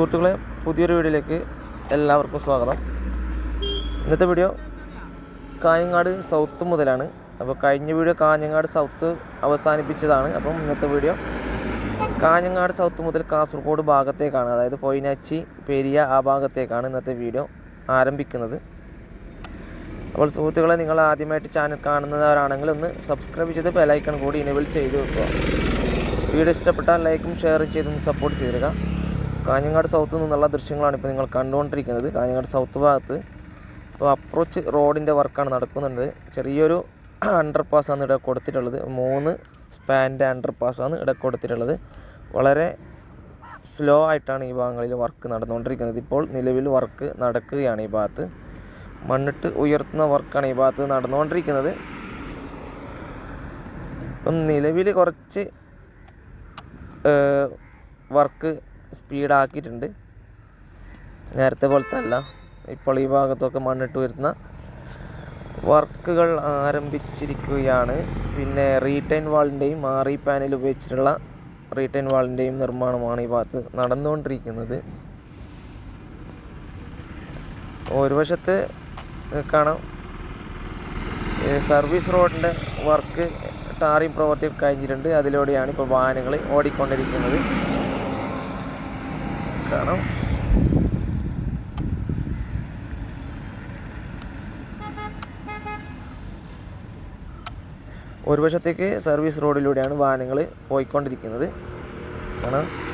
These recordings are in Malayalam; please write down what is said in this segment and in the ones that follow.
സുഹൃത്തുക്കളെ പുതിയൊരു വീഡിയോയിലേക്ക് എല്ലാവർക്കും സ്വാഗതം. ഇന്നത്തെ വീഡിയോ കാഞ്ഞങ്ങാട് സൗത്ത് മുതലാണ്. അപ്പോൾ കഴിഞ്ഞ വീഡിയോ കാഞ്ഞങ്ങാട് സൗത്ത് അവസാനിപ്പിച്ചതാണ്. അപ്പം ഇന്നത്തെ വീഡിയോ കാഞ്ഞങ്ങാട് സൗത്ത് മുതൽ കാസർഗോഡ് ഭാഗത്തേക്കാണ്. അതായത് പൊയിനാച്ചി പെരിയ ആ ഭാഗത്തേക്കാണ് ഇന്നത്തെ വീഡിയോ ആരംഭിക്കുന്നത്. അപ്പോൾ സുഹൃത്തുക്കളെ നിങ്ങൾ ആദ്യമായിട്ട് ചാനൽ കാണുന്നവരാണെങ്കിൽ ഒന്ന് സബ്സ്ക്രൈബ് ചെയ്ത് ബെലൈക്കൺ കൂടി ഇനേബിൾ ചെയ്ത് വെക്കുക. വീഡിയോ ഇഷ്ടപ്പെട്ടാൽ ലൈക്കും ഷെയറും ചെയ്തൊന്ന് സപ്പോർട്ട് ചെയ്തിരിക കാഞ്ഞങ്ങാട് സൗത്ത് നിന്നുള്ള ദൃശ്യങ്ങളാണ് ഇപ്പോൾ നിങ്ങൾ കണ്ടുകൊണ്ടിരിക്കുന്നത്. കാഞ്ഞങ്ങാട് സൗത്ത് ഭാഗത്ത് ഇപ്പോൾ അപ്രോച്ച് റോഡിന്റെ വർക്കാണ് നടക്കുന്നുണ്ട്. ചെറിയൊരു അണ്ടർ പാസ്സാണ് ഇവിടെ കൊടുത്തിട്ടുള്ളത്. മൂന്ന് സ്പാന്റെ അണ്ടർ പാസ്സാണ് ഇവിടെ കൊടുത്തിട്ടുള്ളത്. വളരെ സ്ലോ ആയിട്ടാണ് ഈ ഭാഗങ്ങളിൽ വർക്ക് നടന്നുകൊണ്ടിരിക്കുന്നത്. ഇപ്പോൾ നിലവിൽ വർക്ക് നടക്കുകയാണ് ഈ ഭാഗത്ത്. മണ്ണിട്ട് ഉയർത്തുന്ന വർക്കാണ് ഈ ഭാഗത്ത് നടന്നുകൊണ്ടിരിക്കുന്നത്. ഇപ്പം നിലവിൽ കുറച്ച് വർക്ക് സ്പീഡാക്കിയിട്ടുണ്ട്. നേരത്തെ പോലത്തെ അല്ല ഇപ്പോൾ ഈ ഭാഗത്തൊക്കെ മണ്ണിട്ട് വരുന്ന വർക്കുകൾ ആരംഭിച്ചിരിക്കുകയാണ്. പിന്നെ റീടൈൻ വാളിന്റെയും ആറി പാനൽ ഉപയോഗിച്ചിട്ടുള്ള റീടൈൻ വാളിന്റെയും നിർമ്മാണമാണ് ഈ ഭാഗത്ത് നടന്നുകൊണ്ടിരിക്കുന്നത്. ഒരു വശത്ത് കാണാം സർവീസ് റോഡിന്റെ വർക്ക് ടാറിംഗ് പ്രവർത്തി കഴിഞ്ഞിട്ടുണ്ട്. അതിലൂടെയാണ് ഇപ്പോൾ വാഹനങ്ങൾ ഓടിക്കൊണ്ടിരിക്കുന്നത്. കാണാം. ഒരു വശത്തേക്ക് സർവീസ് റോഡിലൂടെയാണ് വാഹനങ്ങൾ പോയിക്കൊണ്ടിരിക്കുന്നത്. കാണാം.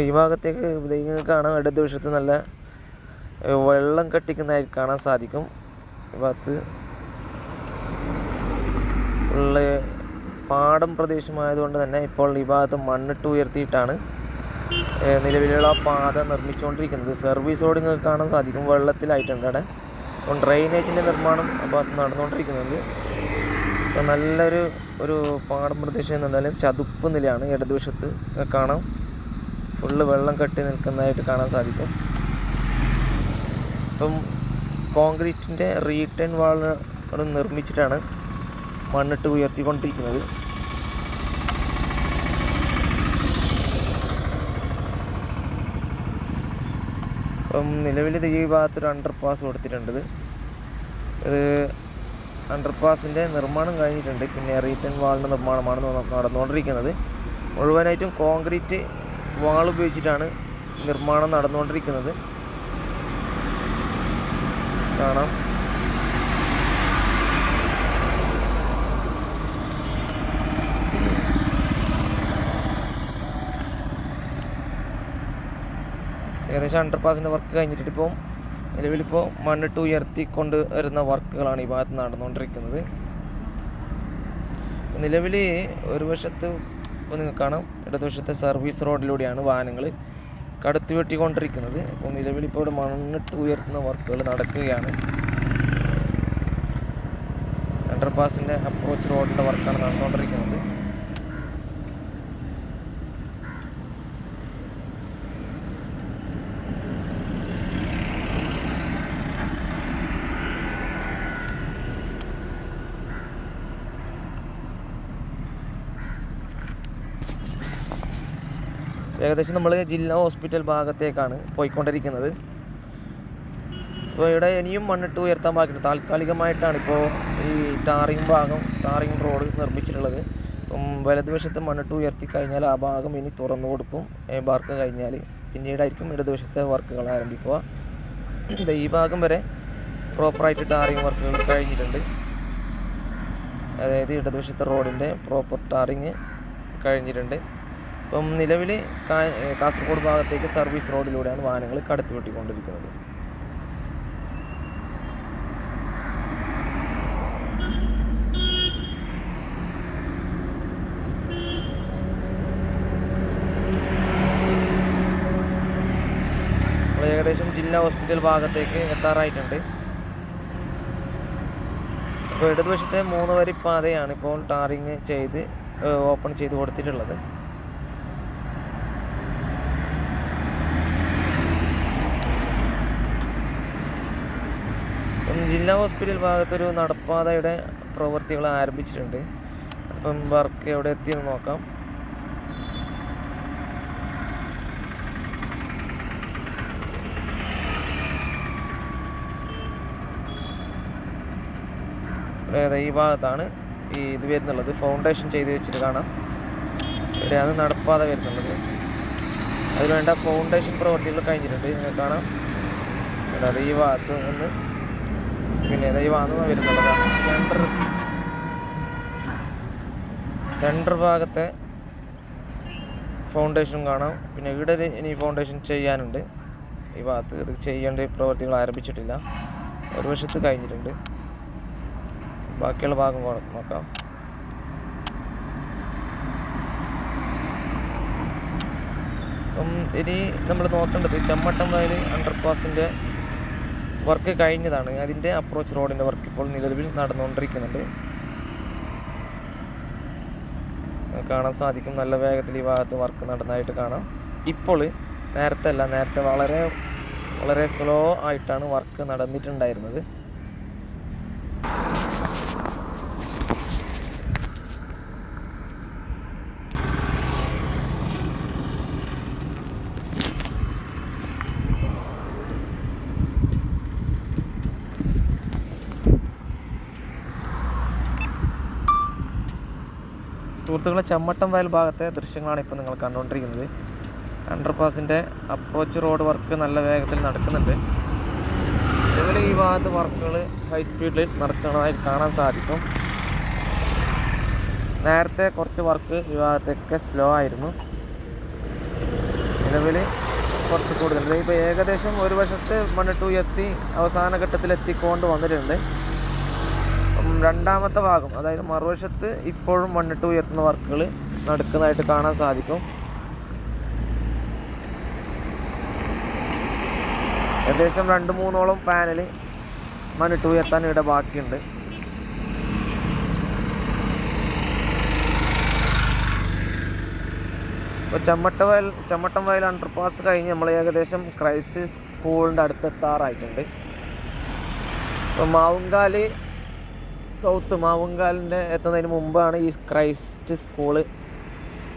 ഈ ഭാഗത്തേക്ക് നിങ്ങൾക്ക് കാണാം. ഇടതുവശത്ത് നല്ല വെള്ളം കെട്ടിക്കുന്നതായി കാണാൻ സാധിക്കും. ഈ ഭാഗത്ത് ഉള്ള പാടം പ്രദേശമായതുകൊണ്ട് തന്നെ ഇപ്പോൾ ഈ ഭാഗത്ത് മണ്ണിട്ട് ഉയർത്തിയിട്ടാണ് നിലവിലുള്ള പാത നിർമ്മിച്ചുകൊണ്ടിരിക്കുന്നത്. സർവീസ് റോഡ് നിങ്ങൾക്ക് കാണാൻ സാധിക്കും. വെള്ളത്തിലായിട്ടുണ്ട് അവിടെ. അപ്പം ഡ്രെയിനേജിന്റെ നിർമ്മാണം ആ ഭാഗത്ത് നടന്നുകൊണ്ടിരിക്കുന്നുണ്ട്. അപ്പോൾ നല്ലൊരു ഒരു പാടം പ്രദേശം പറഞ്ഞാൽ ചതുപ്പ് നിലയാണ്. ഇടതുവശത്ത് കാണാം. ഫുള്ള് വെള്ളം കെട്ടി നിൽക്കുന്നതായിട്ട് കാണാൻ സാധിക്കും. ഇപ്പം കോൺക്രീറ്റിന്റെ റീട്ടേൺ വാൾ നിർമ്മിച്ചിട്ടാണ് മണ്ണിട്ട് ഉയർത്തിക്കൊണ്ടിരിക്കുന്നത്. അപ്പം നിലവിൽ ഈ ഭാഗത്തൊരു അണ്ടർ പാസ് കൊടുത്തിട്ടുണ്ട്. ഇത് അണ്ടർ പാസിന്റെ നിർമ്മാണം കഴിഞ്ഞിട്ടുണ്ട്. പിന്നെ റീറ്റൺ വാളിന്റെ നിർമ്മാണമാണ് നട- നടന്നുകൊണ്ടിരിക്കുന്നത്. മുഴുവനായിട്ടും കോൺക്രീറ്റ് വാൾ ഉപയോഗിച്ചിട്ടാണ് നിർമ്മാണം നടന്നുകൊണ്ടിരിക്കുന്നത്. കാണാം. ഏകദേശം അണ്ടർ പാസിന്റെ വർക്ക് കഴിഞ്ഞിട്ട് ഇപ്പം നിലവിലിപ്പോൾ മണ്ണിട്ട് ഉയർത്തിക്കൊണ്ട് വരുന്ന വർക്കുകളാണ് ഈ ഭാഗത്ത് നടന്നുകൊണ്ടിരിക്കുന്നത്. നിലവിൽ ഒരു വശത്ത് ഇപ്പോൾ നിങ്ങൾക്ക് കാണാം ഇടതുവശത്തെ സർവീസ് റോഡിലൂടെയാണ് വാഹനങ്ങൾ കടത്തി വെട്ടിക്കൊണ്ടിരിക്കുന്നത്. അപ്പോൾ നിലവിലിപ്പോൾ ഇവിടെ മണ്ണിട്ട് ഉയർത്തുന്ന വർക്കുകൾ നടക്കുകയാണ്. അണ്ടർപാസിന്റെ അപ്രോച്ച് റോഡിന്റെ വർക്കാണ് നടന്നുകൊണ്ടിരിക്കുന്നത്. ഏകദേശം നമ്മൾ ജില്ലാ ഹോസ്പിറ്റൽ ഭാഗത്തേക്കാണ് പോയിക്കൊണ്ടിരിക്കുന്നത്. അപ്പോൾ ഇവിടെ ഇനിയും മണ്ണിട്ട് ഉയർത്താൻ ബാക്കിയുണ്ട്. താൽക്കാലികമായിട്ടാണ് ഇപ്പോൾ ഈ ടാറിങ് ഭാഗം ടാറിങ് റോഡ് നിർമ്മിച്ചിട്ടുള്ളത്. അപ്പം വലതുവശത്ത് മണ്ണിട്ട് ഉയർത്തി കഴിഞ്ഞാൽ ആ ഭാഗം ഇനി തുറന്നു കൊടുക്കും. വർക്ക് കഴിഞ്ഞാൽ പിന്നീടായിരിക്കും ഇടതുവശത്തെ വർക്കുകൾ ആരംഭിക്കുക. ഈ ഭാഗം വരെ പ്രോപ്പറായിട്ട് ടാറിങ് വർക്കുകൾ കഴിഞ്ഞിട്ടുണ്ട്. അതായത് ഇടതുവശത്തെ റോഡിന്റെ പ്രോപ്പർ ടാറിങ് കഴിഞ്ഞിട്ടുണ്ട്. ഇപ്പം നിലവിൽ കാസർഗോഡ് ഭാഗത്തേക്ക് സർവീസ് റോഡിലൂടെയാണ് വാഹനങ്ങൾ കടത്തി വെട്ടിക്കൊണ്ടിരിക്കുന്നത് ഏകദേശം ജില്ലാ ഹോസ്പിറ്റൽ ഭാഗത്തേക്ക് എത്താറായിട്ടുണ്ട്. അപ്പോൾ ഇടതുവശത്തെ മൂന്ന് വരി പാതയാണ് ഇപ്പോൾ ടാറിങ് ചെയ്ത് ഓപ്പൺ ചെയ്ത് കൊടുത്തിട്ടുള്ളത്. ജില്ലാ ഹോസ്പിറ്റൽ ഭാഗത്തൊരു നടപ്പാതയുടെ പ്രവൃത്തികൾ ആരംഭിച്ചിട്ടുണ്ട്. അപ്പം വർക്ക് എവിടെ എത്തിയെന്ന് നോക്കാം. അതായത് ഈ ഭാഗത്താണ് ഈ ഇത് വരുന്നുള്ളത്. ഫൗണ്ടേഷൻ ചെയ്ത് വെച്ചിട്ട് കാണാം. ഇവിടെയാണ് നടപ്പാത വരുന്നുള്ളത്. അതിനുവേണ്ട ഫൗണ്ടേഷൻ പ്രവൃത്തികൾ കഴിഞ്ഞിട്ടുണ്ട്. നിങ്ങൾക്ക് കാണാം. അതായത് ഈ ഭാഗത്ത് നിന്ന് പിന്നെ ഈ വാങ്ങുന്ന നിന്ന് വരുന്നുള്ളത് സെന്റർ സെന്റർ ഭാഗത്തെ ഫൗണ്ടേഷൻ കാണാം. പിന്നെ ഇവിടെ ഇനി ഫൗണ്ടേഷൻ ചെയ്യാനുണ്ട്. ഈ ഭാഗത്ത് ഇത് ചെയ്യേണ്ട പ്രവൃത്തികൾ ആരംഭിച്ചിട്ടില്ല. ഒരു വശത്ത് കഴിഞ്ഞിട്ടുണ്ട്. ബാക്കിയുള്ള ഭാഗം നോക്കാം. അപ്പം ഇനി നമ്മൾ നോക്കേണ്ടത് ചെമ്മട്ടം വയൽ അണ്ടർപാസിന്റെ വർക്ക് കഴിഞ്ഞതാണ്. അതിന്റെ അപ്രോച്ച് റോഡിന്റെ വർക്ക് ഇപ്പോൾ നിലവിൽ നടന്നുകൊണ്ടിരിക്കുന്നുണ്ട്. കാണാൻ സാധിക്കും. നല്ല വേഗത്തിൽ ഈ ഭാഗത്ത് വർക്ക് നടന്നതായിട്ട് കാണാം. ഇപ്പോൾ നേരത്തെ അല്ല നേരത്തെ വളരെ വളരെ സ്ലോ ആയിട്ടാണ് വർക്ക് നടന്നിട്ടുണ്ടായിരുന്നത്. സുഹൃത്തുക്കളെ ചമ്മട്ടം വയൽ ഭാഗത്തെ ദൃശ്യങ്ങളാണ് ഇപ്പോൾ നിങ്ങൾ കണ്ടുകൊണ്ടിരിക്കുന്നത്. അണ്ടർപാസിന്റെ അപ്രോച്ച് റോഡ് വർക്ക് നല്ല വേഗത്തിൽ നടക്കുന്നുണ്ട്. അതുപോലെ ഈ ഭാഗത്ത് വർക്കുകൾ ഹൈ സ്പീഡിൽ നടക്കുന്നതായി കാണാൻ സാധിക്കും. നേരത്തെ കുറച്ച് വർക്ക് ഈ ഭാഗത്തൊക്കെ സ്ലോ ആയിരുന്നു. നിലവിൽ കുറച്ച് കൂടുതൽ. ഇപ്പോൾ ഏകദേശം ഒരു വശത്ത് മണ്ണിട്ടു എത്തി അവസാന ഘട്ടത്തിൽ എത്തിക്കൊണ്ട് വന്നിട്ടുണ്ട്. രണ്ടാമത്തെ ഭാഗം അതായത് മറുവശത്ത് ഇപ്പോഴും മണ്ണിട്ട് ഉയർത്തുന്ന വർക്കുകൾ നടക്കുന്നതായിട്ട് കാണാൻ സാധിക്കും. ഏകദേശം രണ്ട് മൂന്നോളം പാനൽ മണ്ണിട്ട് ഉയർത്താൻ ഇവിടെ ബാക്കിയുണ്ട്. ഇപ്പോൾ ചമ്മട്ട വയൽ ചമ്മട്ടം വയൽ അണ്ടർപാസ് കഴിഞ്ഞ് നമ്മൾ ഏകദേശം ക്രൈസിസ് സ്കൂളിന്റെ അടുത്ത് എത്താറായിട്ടുണ്ട് ഇപ്പോൾ മാവുങ്കാൽ സൗത്ത് മാവുങ്കാലിന്റെ എത്തുന്നതിന് മുമ്പാണ് ഈ ക്രൈസ്റ്റ് സ്കൂൾ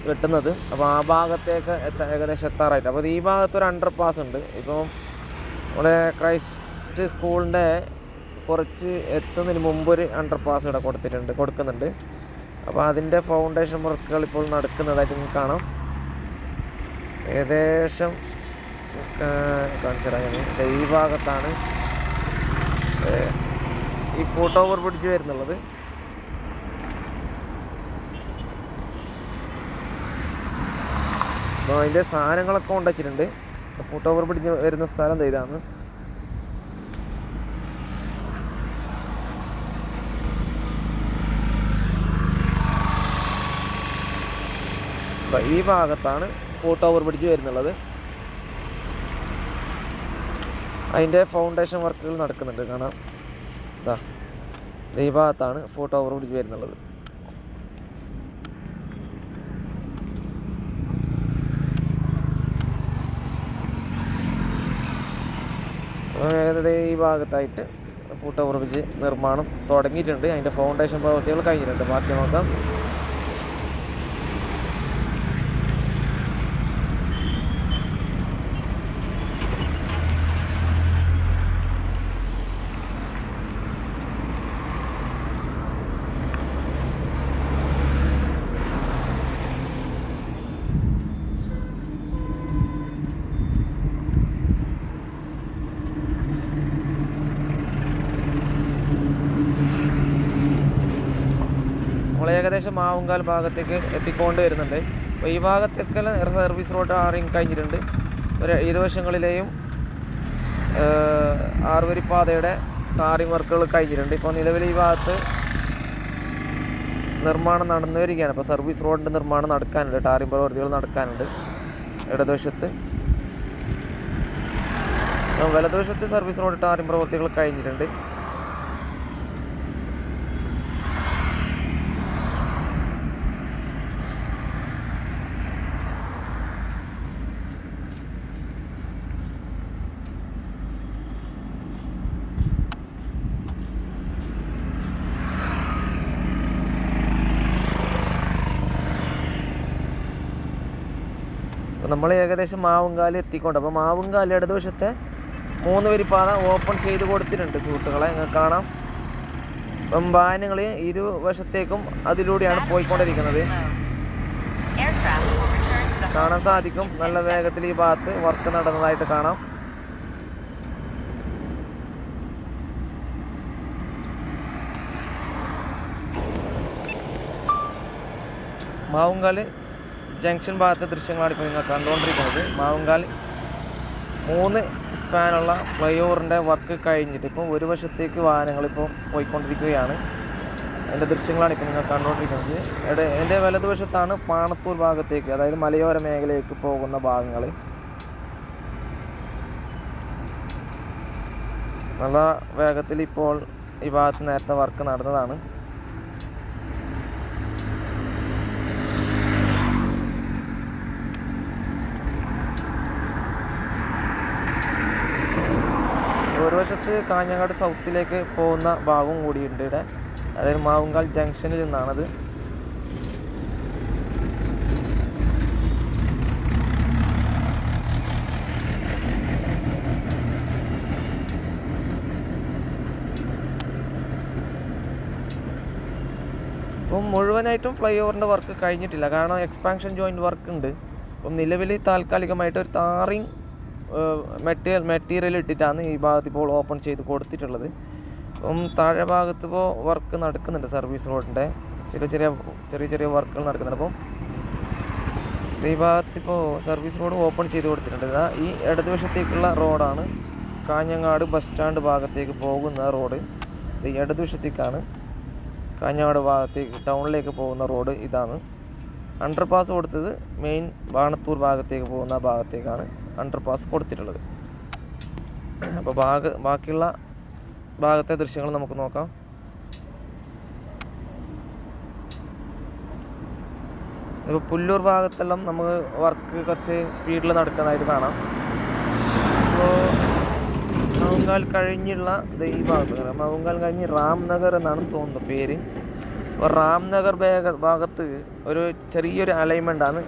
കിട്ടുന്നത് അപ്പോൾ ആ ഭാഗത്തേക്ക് എത്ത ഏകദേശം എത്താറായിട്ട്. അപ്പോൾ ഈ ഭാഗത്ത് ഒരു അണ്ടർ പാസ് ഉണ്ട്. ഇപ്പം നമ്മുടെ ക്രൈസ്റ്റ് സ്കൂളിന്റെ കുറച്ച് എത്തുന്നതിന് മുമ്പ് ഒരു അണ്ടർ പാസ് ഇവിടെ കൊടുത്തിട്ടുണ്ട് കൊടുക്കുന്നുണ്ട്. അപ്പോൾ അതിന്റെ ഫൗണ്ടേഷൻ വർക്കുകൾ ഇപ്പോൾ നടക്കുന്നതായിട്ട് നിങ്ങൾക്ക് കാണാം. ഏകദേശം കാണിച്ചു തരാം ഈ ഭാഗത്താണ് ഈ ഫോട്ടോ ഓവർ പിടിച്ച് വരുന്നുള്ളത്. അപ്പോൾ അതിന്റെ സാധനങ്ങളൊക്കെ കൊണ്ടുവച്ചിട്ടുണ്ട് ഫോട്ടോ ഓവർ പിടിച്ച് വരുന്ന സ്ഥലം ഇതാണ്. ദാ ഈ ഭാഗത്താണ് ഫോട്ടോ ഓവർ പിടിച്ച് വരുന്നുള്ളത്. അതിന്റെ ഫൗണ്ടേഷൻ വർക്കുകൾ നടക്കുന്നുണ്ട്. കാണാം. ഈ ഭാഗത്താണ് ഫോട്ടോ ഓവർ ബ്രിഡ്ജ് വരുന്നുള്ളത്. ഈ ഭാഗത്തായിട്ട് ഫോട്ടോ ഓവർ ബ്രിഡ്ജ് നിർമ്മാണം തുടങ്ങിയിട്ടുണ്ട്. അതിന്റെ ഫൗണ്ടേഷൻ പ്രവൃത്തികൾ കഴിഞ്ഞിട്ടുണ്ട്. ബാക്കി നോക്കാം നമ്മൾ ഏകദേശം മാവുങ്കാൽ ഭാഗത്തേക്ക് എത്തിക്കൊണ്ട് വരുന്നുണ്ട്. അപ്പോൾ ഈ ഭാഗത്തേക്ക് സർവീസ് റോഡ് ആറിങ് കഴിഞ്ഞിട്ടുണ്ട്. ഒരു ഇരുവശങ്ങളിലെയും ആറുവരിപ്പാതയുടെ ടാറിങ് വർക്കുകൾ കഴിഞ്ഞിട്ടുണ്ട്. ഇപ്പോൾ നിലവിൽ ഈ ഭാഗത്ത് നിർമ്മാണം നടന്നു വരികയാണ്. ഇപ്പോൾ സർവീസ് റോഡിന്റെ നിർമ്മാണം നടക്കാനുണ്ട്. ടാറിങ് പ്രവൃത്തികൾ നടക്കാനുണ്ട്. ഇടതുവശത്ത് വലതുവശത്ത് സർവീസ് റോഡ് ടാറിങ് പ്രവൃത്തികൾ കഴിഞ്ഞിട്ടുണ്ട്. നമ്മൾ ഏകദേശം മാവുംകാലി എത്തിക്കൊണ്ട് അപ്പോൾ മാവുങ്കാൽ ഇടതുവശത്തെ മൂന്ന് വരി പാത ഓപ്പൺ ചെയ്ത് കൊടുത്തിട്ടുണ്ട് സുഹൃത്തുക്കളെ നിങ്ങൾക്ക് കാണാം. ഇപ്പം വാഹനങ്ങൾ ഇരുവശത്തേക്കും അതിലൂടെയാണ് പോയിക്കൊണ്ടിരിക്കുന്നത്. കാണാൻ സാധിക്കും. നല്ല വേഗത്തിൽ ഈ ഭാഗത്ത് വർക്ക് നടന്നതായിട്ട് കാണാം. മാവുങ്കാൽ ജംഗ്ഷൻ ഭാഗത്തെ ദൃശ്യങ്ങളാണ് ഇപ്പോൾ നിങ്ങൾ കണ്ടുകൊണ്ടിരിക്കുന്നത്. മാവുങ്കാൽ മൂന്ന് സ്പാനുള്ള ഫ്ലൈ ഓവറിന്റെ വർക്ക് കഴിഞ്ഞിട്ട് ഇപ്പോൾ ഒരു വശത്തേക്ക് വാഹനങ്ങൾ ഇപ്പോൾ പോയിക്കൊണ്ടിരിക്കുകയാണ്. അതിന്റെ ദൃശ്യങ്ങളാണ് ഇപ്പോൾ നിങ്ങൾ കണ്ടുകൊണ്ടിരിക്കുന്നത്. ഇവിടെ എന്റെ വലതുവശത്താണ് പാണത്തൂർ ഭാഗത്തേക്ക് അതായത് മലയോര മേഖലയിലേക്ക് പോകുന്ന ഭാഗങ്ങൾ. നല്ല വേഗത്തിൽ ഇപ്പോൾ ഈ ഭാഗത്ത് നേരത്തെ വർക്ക് നടന്നതാണ്. ഒരു വശത്ത് കാഞ്ഞങ്ങാട് സൗത്തിലേക്ക് പോകുന്ന ഭാഗവും കൂടിയുണ്ട് ഇവിടെ. അതായത് മാവുങ്കാൽ ജംഗ്ഷനിൽ നിന്നാണത്. ഇപ്പം മുഴുവനായിട്ടും ഫ്ലൈ ഓവറിന്റെ വർക്ക് കഴിഞ്ഞിട്ടില്ല. കാരണം എക്സ്പാൻഷൻ ജോയിന്റ് വർക്ക് ഉണ്ട് അപ്പം നിലവിൽ താൽക്കാലികമായിട്ട് ഒരു താറിങ് മെറ്റീരിയൽ മെറ്റീരിയൽ ഇട്ടിട്ടാണ് ഈ ഭാഗത്ത് ഇപ്പോൾ ഓപ്പൺ ചെയ്ത് കൊടുത്തിട്ടുള്ളത്. അപ്പം താഴെ ഭാഗത്ത് ഇപ്പോൾ വർക്ക് നടക്കുന്നുണ്ട് സർവീസ് റോഡിന്റെ. ചെറിയ ചെറിയ ചെറിയ ചെറിയ വർക്കുകൾ നടക്കുന്നുണ്ട്. അപ്പം ഈ ഭാഗത്ത് ഇപ്പോൾ സർവീസ് റോഡ് ഓപ്പൺ ചെയ്ത് കൊടുത്തിട്ടുണ്ട്. ഈ ഇടതുവശത്തേക്കുള്ള റോഡാണ്. കാഞ്ഞങ്ങാട് ബസ് സ്റ്റാൻഡ് ഭാഗത്തേക്ക് പോകുന്ന റോഡ്. ഈ ഇടതുവശത്തേക്കാണ്. കാഞ്ഞങ്ങാട് ഭാഗത്തേക്ക് ടൗണിലേക്ക് പോകുന്ന റോഡ് ഇതാണ്. അണ്ടർ പാസ് കൊടുത്തത് മെയിൻ ബാണത്തൂർ ഭാഗത്തേക്ക് പോകുന്ന ഭാഗത്തേക്കാണ്. അണ്ടർ പാസ് കൊടുത്തിട്ടുള്ളത്. അപ്പോൾ ഭാഗ ബാക്കിയുള്ള ഭാഗത്തെ ദൃശ്യങ്ങൾ നമുക്ക് നോക്കാം. ഇപ്പോൾ പുല്ലൂർ ഭാഗത്തെല്ലാം നമുക്ക് വർക്ക് കുറച്ച് സ്പീഡിൽ നടക്കുന്നതായിട്ട് കാണാം. അപ്പോൾ മൗങ്കാൽ കഴിഞ്ഞുള്ള ഈ ഭാഗത്ത് മൗങ്കാൽ കഴിഞ്ഞ് രാംനഗർ എന്നാണ് തോന്നുന്നത് പേര്. അപ്പോൾ രാംനഗർ ഭാഗ ഭാഗത്ത് ഒരു ചെറിയൊരു അലൈൻമെന്റ് ആണ്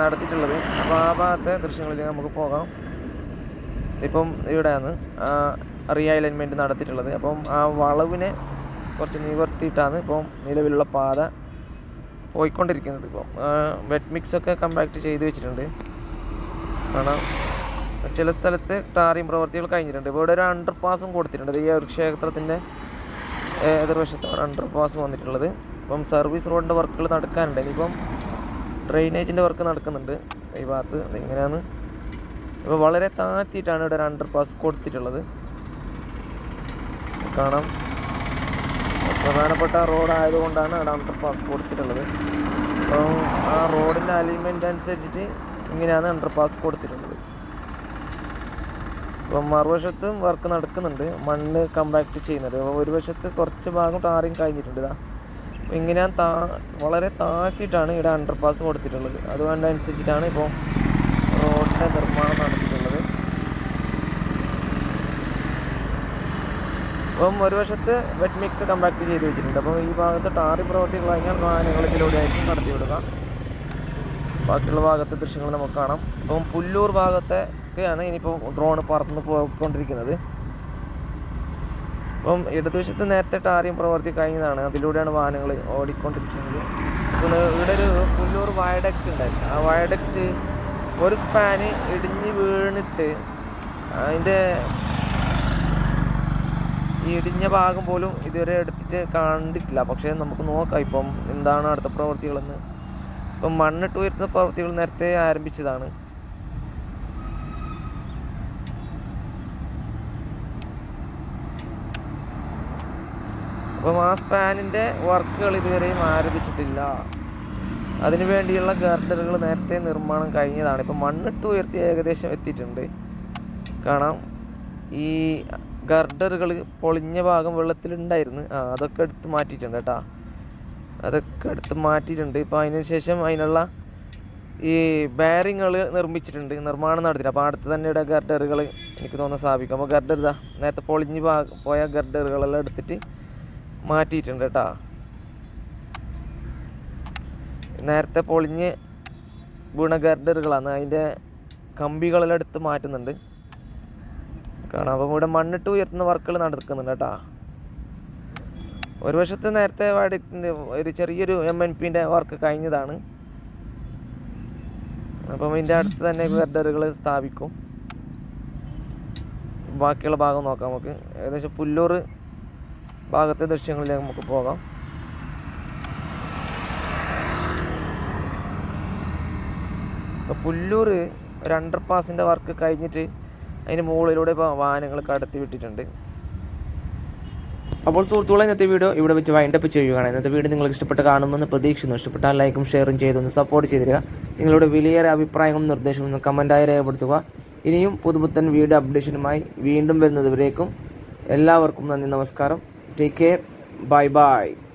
നടത്തിയിട്ടുള്ളത്. അപ്പോൾ ആ ഭാഗത്തെ ദൃശ്യങ്ങളിലേക്ക് നമുക്ക് പോകാം. ഇപ്പം ഇവിടെയാണ് റീഅലൈൻമെന്റ് അലൈൻമെന്റ് നടത്തിയിട്ടുള്ളത്. അപ്പം ആ വളവിനെ കുറച്ച് നിവർത്തിയിട്ടാണ് ഇപ്പം നിലവിലുള്ള പാത പോയിക്കൊണ്ടിരിക്കുന്നത് ഇപ്പം. വെറ്റ് മിക്സ് ഒക്കെ കമ്പാക്ട് ചെയ്ത് വെച്ചിട്ടുണ്ട്. കാരണം ചില സ്ഥലത്ത് ടാറിയും പ്രവർത്തികൾ കഴിഞ്ഞിട്ടുണ്ട്. ഇവിടെ ഒരു അണ്ടർ പാസും കൊടുത്തിട്ടുണ്ട്. ഈ ഒരു ക്ഷേത്രത്തിന്റെ എതിർവശത്താണ് അണ്ടർ പാസ് വന്നിട്ടുള്ളത്. ഇപ്പം സർവീസ് റോഡിന്റെ വർക്കുകൾ നടക്കാനുണ്ട്. ഇനിയിപ്പം ഡ്രെയിനേജിന്റെ വർക്ക് നടക്കുന്നുണ്ട്. ഈ ഭാഗത്ത് എങ്ങനെയാണ് ഇപ്പോൾ വളരെ താഴ്ത്തിയിട്ടാണ് ഇവിടെ ഒരു അണ്ടർ പാസ് കൊടുത്തിട്ടുള്ളത് കാണാം. പ്രധാനപ്പെട്ട റോഡ് ആയതുകൊണ്ടാണ് അവിടെ അണ്ടർ പാസ് കൊടുത്തിട്ടുള്ളത്. അപ്പോൾ ആ റോഡിന്റെ അലൈൻമെന്റ് അനുസരിച്ചിട്ട് ഇങ്ങനെയാണ് അണ്ടർ പാസ് കൊടുത്തിട്ടുള്ളത്. ഇപ്പോൾ മറുവശത്തും വർക്ക് നടക്കുന്നുണ്ട്. മണ്ണ് കമ്പാക്ട് ചെയ്യുന്നുണ്ട് അപ്പോൾ ഒരു വശത്ത് കുറച്ച് ഭാഗം ടാറിങ് കഴിഞ്ഞിട്ടുണ്ട്. ഇതാ ഇങ്ങനെ താ വളരെ താഴ്ത്തിയിട്ടാണ് ഇവിടെ അണ്ടർ പാസ് കൊടുത്തിട്ടുള്ളത്. അതുകൊണ്ടനുസരിച്ചിട്ടാണ് ഇപ്പോൾ റോഡിന്റെ നിർമ്മാണം നടത്തിയിട്ടുള്ളത്. അപ്പം ഒരു വശത്ത് വെറ്റ് മിക്സ് കമ്പാക്ട് ചെയ്ത് വെച്ചിട്ടുണ്ട്. അപ്പം ഈ ഭാഗത്ത് ടാറി പ്രവർത്തികൾ കഴിഞ്ഞാൽ വാഹനങ്ങൾ ഇതിലൂടെ ആയിരിക്കും കടത്തി വിടുക. ബാക്കിയുള്ള ഭാഗത്തെ ദൃശ്യങ്ങൾ നമുക്ക് കാണാം. അപ്പം പുല്ലൂർ ഭാഗത്തേക്കാണ് ഇനിയിപ്പോൾ ഡ്രോൺ പറന്ന് പോയിക്കൊണ്ടിരിക്കുന്നത്. അപ്പം ഇടതുവശത്ത് നേരത്തെ ടാറിയും പ്രവർത്തി കഴിഞ്ഞതാണ്. അതിലൂടെയാണ് വാഹനങ്ങൾ ഓടിക്കൊണ്ടിരിക്കുന്നത്. പിന്നെ ഇവിടെ ഒരു പുല്ലൂർ വയഡക്റ്റ് ഉണ്ടായിരുന്നു. ആ വയഡക്റ്റ് ഒരു സ്പാന് ഇടിഞ്ഞ് വീണിട്ട് അതിന്റെ ഈ ഇടിഞ്ഞ ഭാഗം പോലും ഇതുവരെ എടുത്തിട്ട് കണ്ടിട്ടില്ല. പക്ഷേ നമുക്ക് നോക്കാം ഇപ്പം എന്താണ് അടുത്ത പ്രവൃത്തികളെന്ന് ഇപ്പം മണ്ണിട്ട് ഉയർത്തുന്ന പ്രവൃത്തികൾ നേരത്തെ ആരംഭിച്ചതാണ്. അപ്പം ആ സ്പാനിന്റെ വർക്കുകൾ ഇതുവരെയും ആരംഭിച്ചിട്ടില്ല. അതിനു വേണ്ടിയുള്ള ഗർഡറുകൾ നേരത്തെ നിർമ്മാണം കഴിഞ്ഞതാണ്. ഇപ്പം മണ്ണിട്ട് ഉയർത്തി ഏകദേശം എത്തിയിട്ടുണ്ട്. കാണാം ഈ ഗർഡറുകൾ പൊളിഞ്ഞ ഭാഗം വെള്ളത്തിലുണ്ടായിരുന്നു. ആ അതൊക്കെ എടുത്ത് മാറ്റിയിട്ടുണ്ട് കേട്ടോ. അതൊക്കെ എടുത്ത് മാറ്റിയിട്ടുണ്ട്. ഇപ്പോൾ അതിന് ശേഷം അതിനുള്ള ഈ ബാരിങ്ങുകൾ നിർമ്മിച്ചിട്ടുണ്ട്. നിർമ്മാണം നടത്തിയിട്ട് അപ്പോൾ അടുത്ത് തന്നെ ഇവിടെ ഗർഡറുകൾ എനിക്ക് തോന്നുന്നു സ്ഥാപിക്കും. അപ്പോൾ ഗർഡർ ഇതാ നേരത്തെ പൊളിഞ്ഞ് പോയ ഗർഡറുകളെല്ലാം എടുത്തിട്ട് മാറ്റിയിട്ടുണ്ട് കേട്ടോ. നേരത്തെ പൊളിഞ്ഞ് ഗുണഗർഡറുകളാണ് അതിന്റെ കമ്പികളെല്ലാം മാറ്റുന്നുണ്ട്. കാണാം അപ്പം ഇവിടെ മണ്ണിട്ട് ഉയർത്തുന്ന വർക്കുകൾ നടക്കുന്നുണ്ട് കേട്ടോ. ഒരു വശത്ത് നേരത്തെ ഒരു ചെറിയൊരു എം എൻ പിന്റെ വർക്ക് കഴിഞ്ഞതാണ്. അപ്പം ഇതിന്റെ അടുത്ത് തന്നെ ഗർഡറുകൾ സ്ഥാപിക്കും. ബാക്കിയുള്ള ഭാഗം നോക്കാം നമുക്ക്. ഏകദേശം പുല്ലൂർ ഭാഗത്തെ ദൃശ്യങ്ങളിലേക്ക് നമുക്ക് പോകാം. പുല്ലൂർ ഒരു അണ്ടർ പാസിന്റെ വർക്ക് കഴിഞ്ഞിട്ട് അതിന് മുകളിലൂടെ വാഹനങ്ങൾ കടത്തി വിട്ടിട്ടുണ്ട്. അപ്പോൾ സുഹൃത്തുക്കളെ ഇന്നത്തെ വീഡിയോ ഇവിടെ വെച്ച് വൈൻഡപ്പ് ചെയ്യുകയാണ്. ഇന്നത്തെ വീഡിയോ നിങ്ങൾക്ക് ഇഷ്ടപ്പെട്ട് കാണുമെന്ന് പ്രതീക്ഷിക്കുന്നു. ഇഷ്ടപ്പെട്ടാൽ ലൈക്കും ഷെയറും ചെയ്തൊന്ന് സപ്പോർട്ട് ചെയ്തിരിക നിങ്ങളുടെ വിലയേറെ അഭിപ്രായങ്ങളും നിർദ്ദേശങ്ങളും ഒന്ന് കമന്റായി രേഖപ്പെടുത്തുക. ഇനിയും പുതുപുത്തൻ വീഡിയോ അപ്ഡേഷനുമായി വീണ്ടും വരുന്നതുവരേക്കും എല്ലാവർക്കും നന്ദി നമസ്കാരം. Take care. Bye bye.